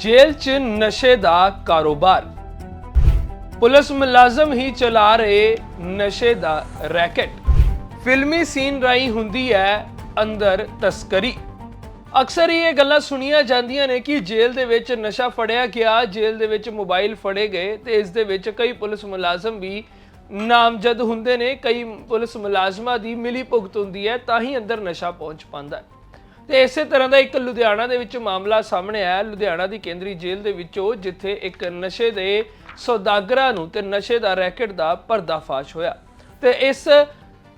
ਜੇਲ੍ਹ 'ਚ ਨਸ਼ੇ ਦਾ ਕਾਰੋਬਾਰ। ਪੁਲਿਸ ਮੁਲਾਜ਼ਮ ਹੀ ਚਲਾ ਰਹੇ ਨਸ਼ੇ ਦਾ ਰੈਕਟ। ਫਿਲਮੀ ਸੀਨ ਰਾਈ ਹੁੰਦੀ ਹੈ ਅੰਦਰ ਤਸਕਰੀ। ਅਕਸਰ ਹੀ ਇਹ ਗੱਲਾਂ ਸੁਣੀਆਂ ਜਾਂਦੀਆਂ ਨੇ ਕਿ ਜੇਲ੍ਹ ਦੇ ਵਿੱਚ ਨਸ਼ਾ ਫੜਿਆ ਗਿਆ, ਜੇਲ੍ਹ ਦੇ ਵਿੱਚ ਮੋਬਾਈਲ ਫੜੇ ਗਏ ਤੇ ਇਸ ਦੇ ਵਿੱਚ ਕਈ ਪੁਲਿਸ ਮੁਲਾਜ਼ਮ ਵੀ ਨਾਮਜ਼ਦ ਹੁੰਦੇ ਨੇ, ਕਈ ਪੁਲਿਸ ਮੁਲਾਜ਼ਮਾਂ ਦੀ ਮਿਲੀ ਭੁਗਤ ਹੁੰਦੀ ਹੈ ਤਾਂ ਹੀ ਅੰਦਰ ਨਸ਼ਾ ਪਹੁੰਚ ਪਾਉਂਦਾ ਹੈ। ਤੇ ਇਸੇ ਤਰ੍ਹਾਂ ਦਾ ਇੱਕ ਲੁਧਿਆਣਾ ਦੇ ਵਿੱਚ ਮਾਮਲਾ ਸਾਹਮਣੇ ਆਇਆ। ਲੁਧਿਆਣਾ ਦੀ ਕੇਂਦਰੀ ਜੇਲ੍ਹ ਦੇ ਵਿੱਚੋਂ ਜਿੱਥੇ ਇੱਕ ਨਸ਼ੇ ਦੇ ਸੌਦਾਗਰਾਂ ਨੂੰ ਤੇ ਨਸ਼ੇ ਦਾ ਰੈਕਟ ਦਾ ਪਰਦਾਫਾਸ਼ ਹੋਇਆ। ਤੇ ਇਸ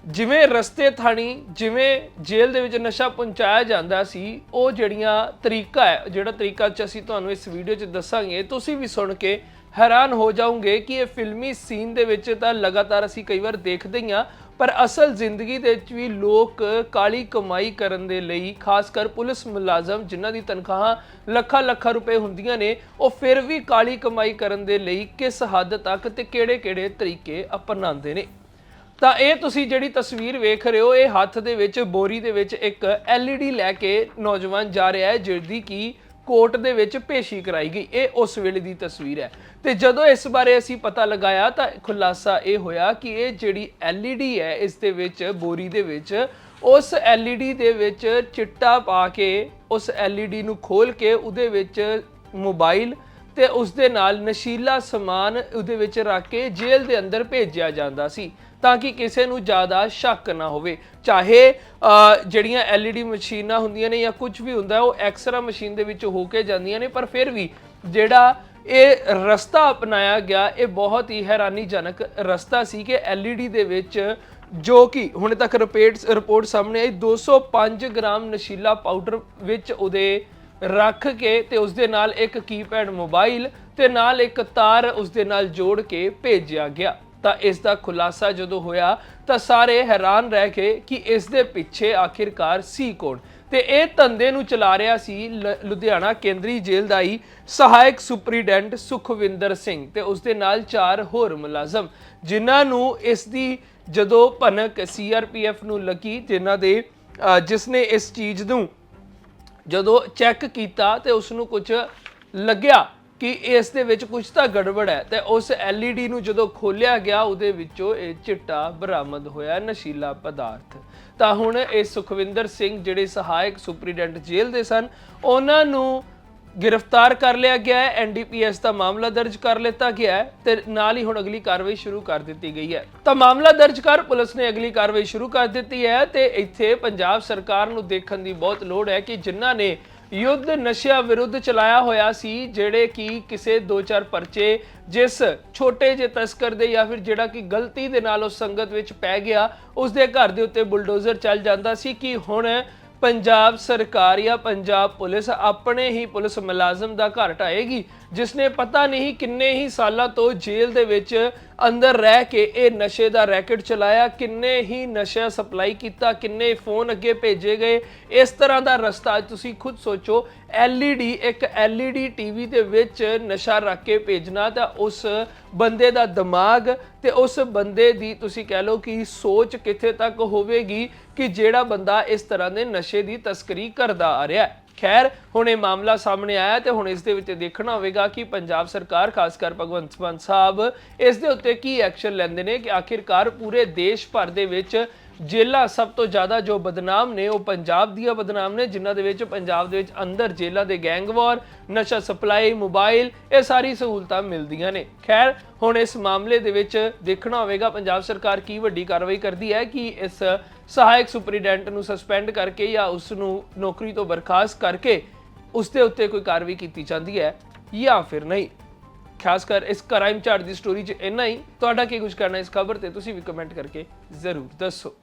ਜਿਵੇਂ ਰਸਤੇ ਥਾਣੀ, ਜਿਵੇਂ ਜੇਲ੍ਹ ਦੇ ਵਿੱਚ ਨਸ਼ਾ ਪਹੁੰਚਾਇਆ ਜਾਂਦਾ ਸੀ, ਉਹ ਜਿਹੜੀਆਂ ਤਰੀਕਾ ਹੈ, ਜਿਹੜਾ ਤਰੀਕਾ ਚ ਅਸੀਂ ਤੁਹਾਨੂੰ ਇਸ ਵੀਡੀਓ 'ਚ ਦੱਸਾਂਗੇ, ਤੁਸੀਂ ਵੀ ਸੁਣ ਕੇ ਹੈਰਾਨ ਹੋ ਜਾਓਗੇ ਕਿ ਇਹ ਫਿਲਮੀ ਸੀਨ ਦੇ ਵਿੱਚ ਤਾਂ ਲਗਾਤਾਰ ਅਸੀਂ ਕਈ ਵਾਰ ਦੇਖਦੇ ਹੀ ਹਾਂ ਪਰ ਅਸਲ ਜ਼ਿੰਦਗੀ ਦੇ ਵਿੱਚ ਵੀ ਲੋਕ ਕਾਲੀ ਕਮਾਈ ਕਰਨ ਦੇ ਲਈ, ਖਾਸ ਕਰ ਪੁਲਿਸ ਮੁਲਾਜ਼ਮ ਜਿਨ੍ਹਾਂ ਦੀ ਤਨਖਾਹਾਂ ਲੱਖਾਂ ਲੱਖਾਂ ਰੁਪਏ ਹੁੰਦੀਆਂ ਨੇ, ਉਹ ਫਿਰ ਵੀ ਕਾਲੀ ਕਮਾਈ ਕਰਨ ਦੇ ਲਈ ਕਿਸ ਹੱਦ ਤੱਕ ਤੇ ਕਿਹੜੇ-ਕਿਹੜੇ ਤਰੀਕੇ ਅਪਣਾਉਂਦੇ ਨੇ? ਤਾਂ ਇਹ ਤੁਸੀਂ ਜਿਹੜੀ ਤਸਵੀਰ ਵੇਖ ਰਹੇ ਹੋ, ਇਹ ਹੱਥ ਦੇ ਵਿੱਚ, ਬੋਰੀ ਦੇ ਵਿੱਚ ਇੱਕ LED ਲੈ ਕੇ ਨੌਜਵਾਨ ਜਾ ਰਿਹਾ ਹੈ, ਜਿਹਦੀ ਕੀ ਕੋਰਟ ਦੇ ਵਿੱਚ ਪੇਸ਼ੀ ਕਰਾਈ ਗਈ। ਇਹ ਉਸ ਵੇਲੇ ਦੀ ਤਸਵੀਰ ਹੈ। ਤੇ ਜਦੋਂ ਇਸ ਬਾਰੇ ਅਸੀਂ ਪਤਾ ਲਗਾਇਆ ਤਾਂ ਖੁਲਾਸਾ ਇਹ ਹੋਇਆ ਕਿ ਇਹ ਜਿਹੜੀ LED ਹੈ, ਇਸ ਦੇ ਵਿੱਚ, ਬੋਰੀ ਦੇ ਵਿੱਚ, ਉਸ LED ਦੇ ਵਿੱਚ ਚਿੱਟਾ ਪਾ ਕੇ ਉਸ LED ਨੂੰ ਖੋਲ ਕੇ ਉਹਦੇ ਵਿੱਚ ਮੋਬਾਈਲ ਤੇ ਉਸ ਦੇ ਨਾਲ ਨਸ਼ੀਲਾ ਸਮਾਨ ਉਹਦੇ ਵਿੱਚ ਰੱਖ ਕੇ ਜੇਲ੍ਹ ਦੇ ਅੰਦਰ ਭੇਜਿਆ ਜਾਂਦਾ ਸੀ ਤਾਂ ਕਿ ਕਿਸੇ ਨੂੰ ਜ਼ਿਆਦਾ ਸ਼ੱਕ ਨਾ ਹੋਵੇ। ਚਾਹੇ ਅ, ਜਿਹੜੀਆਂ LED ਮਸ਼ੀਨਾਂ ਹੁੰਦੀਆਂ ਨੇ ਜਾਂ ਕੁਝ ਵੀ ਹੁੰਦਾ ਉਹ ਐਕਸਰਾ ਮਸ਼ੀਨ ਦੇ ਵਿੱਚ ਹੋ ਕੇ ਜਾਂਦੀਆਂ ਨੇ ਪਰ ਫਿਰ ਵੀ ਜਿਹੜਾ ਇਹ ਰਸਤਾ ਅਪਣਾਇਆ ਗਿਆ ਇਹ ਬਹੁਤ ਹੀ ਹੈਰਾਨੀਜਨਕ ਰਸਤਾ ਸੀ ਕਿ LED ਦੇ ਵਿੱਚ ਜੋ ਕਿ ਹੁਣ ਤੱਕ ਰਿਪੋਰਟ ਰਿਪੋਰਟ ਸਾਹਮਣੇ ਆਈ 205 ਗ੍ਰਾਮ ਨਸ਼ੀਲਾ ਪਾਊਡਰ ਵਿੱਚ ਉਹਦੇ ਰੱਖ ਕੇ ਤੇ ਉਸ ਦੇ ਨਾਲ ਇੱਕ ਕੀਪੈਡ ਮੋਬਾਈਲ ਤੇ ਨਾਲ ਇੱਕ ਤਾਰ ਉਸ ਦੇ ਨਾਲ ਜੋੜ ਕੇ ਭੇਜਿਆ ਗਿਆ। ਤਾਂ ਇਸ ਦਾ ਖੁਲਾਸਾ ਜਦੋਂ ਹੋਇਆ ਤਾਂ ਸਾਰੇ ਹੈਰਾਨ ਰਹਿ ਗਏ ਕਿ ਇਸ ਦੇ ਪਿੱਛੇ ਆਖਿਰਕਾਰ ਸੀ ਕੌਣ। ਤੇ ਇਹ ਧੰਦੇ ਨੂੰ ਚਲਾ ਰਿਹਾ ਸੀ ਲ- ਲੁਧਿਆਣਾ ਕੇਂਦਰੀ ਜੇਲ੍ਹ ਦਾ ਹੀ ਸਹਾਇਕ ਸੁਪਰੀਡੈਂਟ ਸੁਖਵਿੰਦਰ ਸਿੰਘ ਤੇ ਉਸ ਦੇ ਨਾਲ ਚਾਰ ਹੋਰ ਮੁਲਾਜ਼ਮ ਜਿਨ੍ਹਾਂ ਨੂੰ ਇਸ ਦੀ ਜਦੋਂ ਭਨਕ ਸੀਆਰਪੀਐਫ ਨੂੰ ਲੱਗੀ ਜਿਨ੍ਹਾਂ ਦੇ ਅ, ਜਿਸ ਨੇ ਇਸ ਚੀਜ਼ ਨੂੰ ਜਦੋਂ ਚੈੱਕ ਕੀਤਾ ਤੇ ਉਸ ਨੂੰ ਕੁਝ ਲੱਗਿਆ ਕਿ ਇਸ ਦੇ ਵਿੱਚ ਕੁਝ ਤਾਂ ਗੜਬੜ ਹੈ, ਤੇ ਉਸ LED ਨੂੰ ਜਦੋਂ ਖੋਲਿਆ ਗਿਆ, ਉਹਦੇ ਵਿੱਚੋਂ ਇਹ ਚਿੱਟਾ ਬਰਾਮਦ ਹੋਇਆ ਨਸ਼ੀਲਾ ਪਦਾਰਥ। ਤਾਂ ਹੁਣ ਇਹ ਸੁਖਵਿੰਦਰ ਸਿੰਘ, ਜਿਹੜੇ ਸਹਾਇਕ ਸੁਪਰੀਡੈਂਟ ਜੇਲ੍ਹ ਦੇ ਸਨ, ਉਹਨਾਂ ਨੂੰ ਗ੍ਰਿਫਤਾਰ ਕਰ ਲਿਆ ਗਿਆ ਹੈ ਐਨਡੀਪੀਐਸ ਦਾ ਮਾਮਲਾ ਦਰਜ ਕਰ ਲਿੱਤਾ ਗਿਆ ਹੈ ਤੇ ਨਾਲ ਹੀ ਹੁਣ ਅਗਲੀ ਕਾਰਵਾਈ ਸ਼ੁਰੂ ਕਰ ਦਿੱਤੀ ਗਈ ਹੈ। ਤਾਂ ਮਾਮਲਾ ਦਰਜ ਕਰ ਪੁਲਿਸ ਨੇ ਅਗਲੀ ਕਾਰਵਾਈ ਸ਼ੁਰੂ ਕਰ ਦਿੱਤੀ ਹੈ ਤੇ ਇੱਥੇ ਪੰਜਾਬ ਸਰਕਾਰ ਨੂੰ ਦੇਖਣ ਦੀ ਬਹੁਤ ਲੋੜ ਹੈ ਕਿ ਜਿਨ੍ਹਾਂ ਨੇ ਯੁੱਧ ਨਸ਼ਿਆਂ ਵਿਰੁੱਧ ਚਲਾਇਆ ਹੋਇਆ ਸੀ, ਜਿਹੜੇ ਕਿ ਕਿਸੇ ਦੋ ਚਾਰ ਪਰਚੇ ਜਿਸ ਛੋਟੇ ਜਿਹੇ ਤਸਕਰ ਦੇ ਜਾਂ ਫਿਰ ਜਿਹੜਾ ਕਿ ਗਲਤੀ ਦੇ ਨਾਲ ਉਸ ਸੰਗਤ ਵਿੱਚ ਪੈ ਗਿਆ ਉਸ ਦੇ ਘਰ ਦੇ ਉੱਤੇ ਬੁਲਡੋਜ਼ਰ ਚੱਲ ਜਾਂਦਾ ਸੀ ਕਿ ਹੁਣ ਪੰਜਾਬ ਸਰਕਾਰ ਜਾਂ ਪੰਜਾਬ ਪੁਲਿਸ ਆਪਣੇ ਹੀ ਪੁਲਿਸ ਮੁਲਾਜ਼ਮ ਦਾ ਘਰ ਢਾਏਗੀ ਜਿਸ ਨੇ ਪਤਾ ਨਹੀਂ ਕਿੰਨੇ ਹੀ ਸਾਲਾਂ ਤੋਂ ਜੇਲ੍ਹ ਦੇ ਵਿੱਚ ਅੰਦਰ ਰਹਿ ਕੇ ਇਹ ਨਸ਼ੇ ਦਾ ਰੈਕਟ ਚਲਾਇਆ, ਕਿੰਨੇ ਹੀ ਨਸ਼ਾ ਸਪਲਾਈ ਕੀਤਾ, ਕਿੰਨੇ ਫੋਨ ਅੱਗੇ ਭੇਜੇ ਗਏ, ਇਸ ਤਰ੍ਹਾਂ ਦਾ ਰਸਤਾ ਤੁਸੀਂ ਖੁਦ ਸੋਚੋ। LED, ਇੱਕ LED ਟੀਵੀ ਦੇ ਵਿੱਚ ਨਸ਼ਾ ਰੱਖ ਕੇ ਭੇਜਣਾ ਤਾਂ ਉਸ ਬੰਦੇ ਦਾ ਦਿਮਾਗ ਤੇ ਉਸ ਬੰਦੇ ਦੀ ਤੁਸੀਂ ਕਹਿ ਲਓ ਕਿ ਸੋਚ ਕਿੱਥੇ ਤੱਕ ਹੋਵੇਗੀ ਕਿ ਜਿਹੜਾ ਬੰਦਾ ਇਸ ਤਰ੍ਹਾਂ ਦੇ ਨਸ਼ੇ ਦੀ ਤਸਕਰੀ ਕਰਦਾ ਆ ਰਿਹਾ ਹੈ। ਖੈਰ, ਹੁਣ ਇਹ ਮਾਮਲਾ ਸਾਹਮਣੇ ਆਇਆ ਤੇ ਹੁਣ ਇਸ ਦੇ ਵਿੱਚ ਦੇਖਣਾ ਹੋਵੇਗਾ ਕਿ ਪੰਜਾਬ ਸਰਕਾਰ, ਖਾਸ ਕਰ ਭਗਵੰਤ ਮਾਨ ਸਾਹਿਬ, ਇਸ ਦੇ ਉੱਤੇ ਕੀ ਐਕਸ਼ਨ ਲੈਂਦੇ ਨੇ ਕਿ ਆਖਿਰਕਾਰ ਪੂਰੇ ਦੇਸ਼ ਭਰ ਦੇ ਵਿੱਚ ਜੇਲ੍ਹਾਂ ਸਭ ਤੋਂ ਜ਼ਿਆਦਾ ਜੋ ਬਦਨਾਮ ਨੇ ਉਹ ਪੰਜਾਬ ਦੀਆਂ ਬਦਨਾਮ ਨੇ, ਜਿਨ੍ਹਾਂ ਦੇ ਵਿੱਚ ਪੰਜਾਬ ਦੇ ਵਿੱਚ ਅੰਦਰ ਜੇਲ੍ਹਾਂ ਦੇ ਗੈਂਗਵਾਰ ਨਸ਼ਾ ਸਪਲਾਈ, ਮੋਬਾਈਲ, ਇਹ ਸਾਰੀ ਸਹੂਲਤਾਂ ਮਿਲਦੀਆਂ ਨੇ। ਖੈਰ, ਹੁਣ ਇਸ ਮਾਮਲੇ ਦੇ ਵਿੱਚ ਦੇਖਣਾ ਹੋਵੇਗਾ ਪੰਜਾਬ ਸਰਕਾਰ ਕੀ ਵੱਡੀ ਕਾਰਵਾਈ ਕਰਦੀ ਹੈ, ਕਿ ਇਸ ਸਹਾਇਕ ਸੁਪਰੀਡੈਂਟ ਨੂੰ ਸਸਪੈਂਡ ਕਰਕੇ ਜਾਂ ਉਸ ਨੂੰ ਨੌਕਰੀ ਤੋਂ ਬਰਖਾਸਤ ਕਰਕੇ ਉਸ ਦੇ ਉੱਤੇ ਕੋਈ ਕਾਰਵਾਈ ਕੀਤੀ ਜਾਂਦੀ ਹੈ ਜਾਂ ਫਿਰ ਨਹੀਂ। ਖਾਸ ਕਰ ਇਸ ਕ੍ਰਾਈਮ ਚਾਰਟ ਦੀ ਸਟੋਰੀ 'ਚ ਇੰਨਾ ਹੀ। ਤੁਹਾਡਾ ਕੀ ਕੁਝ ਕਰਨਾ ਇਸ ਖਬਰ ਤੇ, ਤੁਸੀਂ ਵੀ ਕਮੈਂਟ ਕਰਕੇ ਜ਼ਰੂਰ ਦੱਸੋ।